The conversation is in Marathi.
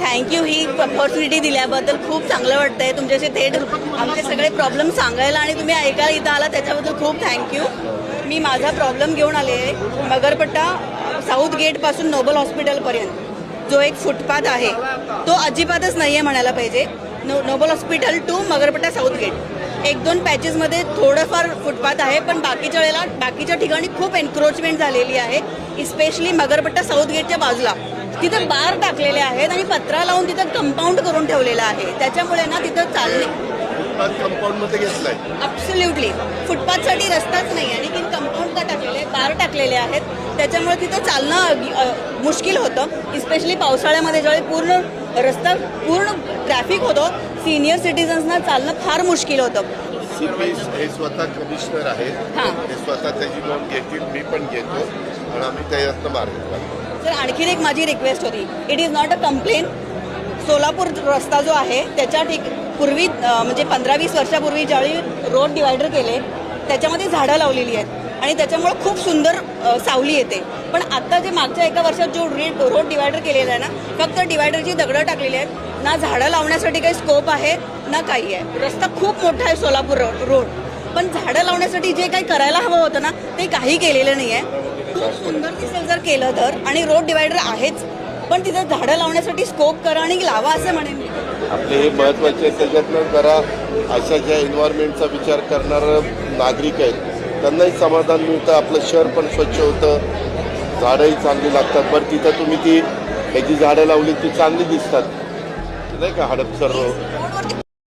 थँक्यू ही ऑपॉर्च्युनिटी दिल्याबद्दल खूप चांगलं वाटतंय. तुमच्याशी थेट आमचे सगळे प्रॉब्लेम सांगायला आणि तुम्ही ऐकायला इथं आला त्याच्याबद्दल खूप थँक्यू मी माझा प्रॉब्लेम घेऊन आले आहे. मगरपट्टा साऊथ गेटपासून नोबल हॉस्पिटलपर्यंत जो एक फुटपाथ आहे तो अजिबातच नाही आहे म्हणायला पाहिजे. No Noble hospital to Magarpatta south gate एक दोन पॅचेसमध्ये थोडंफार फुटपाथ आहे पण बाकीच्या वेळेला बाकीच्या ठिकाणी खूप एन्क्रोचमेंट झालेली आहे. इस्पेशली मगरपट्टा साऊथ गेटच्या बाजूला. तिथं बार टाकलेले आहेत आणि पत्रा लावून तिथं कंपाऊंड करून ठेवलेलं आहे. त्याच्यामुळे ना तिथं चालणे कंपाऊंडमध्ये घेतलाय. ॲब्सोल्युटली फुटपाथसाठी रस्ताच नाही आणि कंपाऊंड का टाकलेले बार टाकलेले आहेत. त्याच्यामुळे तिथं चालणं मुश्किल होतं. इस्पेशली पावसाळ्यामध्ये ज्यावेळी पूर्ण रस्ता पूर्ण ट्रॅफिक होतं सिनियर सिटीजन्सना चालणं फार मुश्किल होतं. सीपी हे स्वतः कमिशनर आहेत. हां. ते स्वतः त्याची नोंद घेतील मी पण घेतो. आणि आम्ही त्याच्यातनं मार्ग काढतो तर आणखीन एक माझी रिक्वेस्ट होती. It is not a complain Solapur रस्ता जो आहे त्याच्या ठीक पूर्वी अं, म्हणजे पंधरा वीस वर्षापूर्वी ज्यावेळी रोड डिवायडर केले त्याच्यामध्ये झाडं लावलेली आहेत. आणि त्याच्यामुळे खूप सुंदर अं, सावली येते. पण आता जे मागच्या एका वर्षात जो रे- रोड डिवायडर केलेला आहे ना फक्त डिवायडरची दगडं टाकलेली आहेत. ना झाडं लावण्यासाठी काही स्कोप आहे ना काही आहे. रस्ता खूप मोठा आहे सोलापूर रोड. पण झाडं लावण्यासाठी जे काही करायला हवं होतं ना ते काही केलेलं नाही आहे खूप सुंदर दिसेल जर केलं तर आणि रोड डिवायडर आहेच. पण तिथं झाडं लावण्यासाठी स्कोप करा आणि लावा असं म्हणेन आपले हे महत्त्वाचे त्याच्यातनं जरा अशा ज्या एन्व्हायरमेंटचा विचार करणारं नागरिक आहेत त्यांनाही समाधान मिळतं आपलं शहर पण स्वच्छ होतं. झाडंही चांगली लागतात बरं तिथं तुम्ही ती ह्याची झाडं लावली ती चांगली दिसतात. नाही का हडपसर